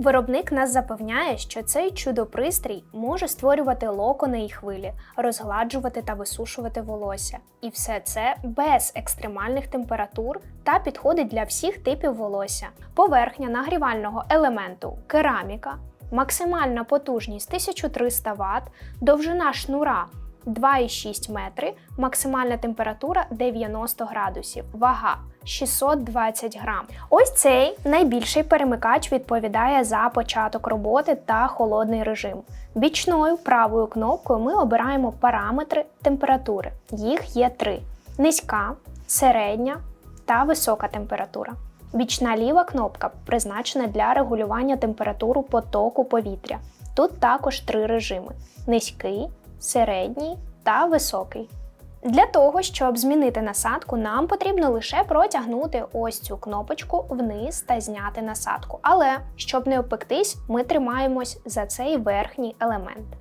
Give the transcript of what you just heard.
Виробник нас запевняє, що цей чудопристрій може створювати локони і хвилі, розгладжувати та висушувати волосся. І все це без екстремальних температур та підходить для всіх типів волосся. Поверхня нагрівального елементу кераміка, максимальна потужність 1300 Вт, довжина шнура 2,6 метри, максимальна температура 90 градусів, вага 620 грам. Ось цей найбільший перемикач відповідає за початок роботи та холодний режим. Бічною правою кнопкою ми обираємо параметри температури. Їх є три: низька, середня та висока температура. Бічна ліва кнопка призначена для регулювання температури потоку повітря. Тут також три режими: низький, середній та високий. Для того, щоб змінити насадку, нам потрібно лише протягнути ось цю кнопочку вниз та зняти насадку. Але щоб не опектись, ми тримаємось за цей верхній елемент.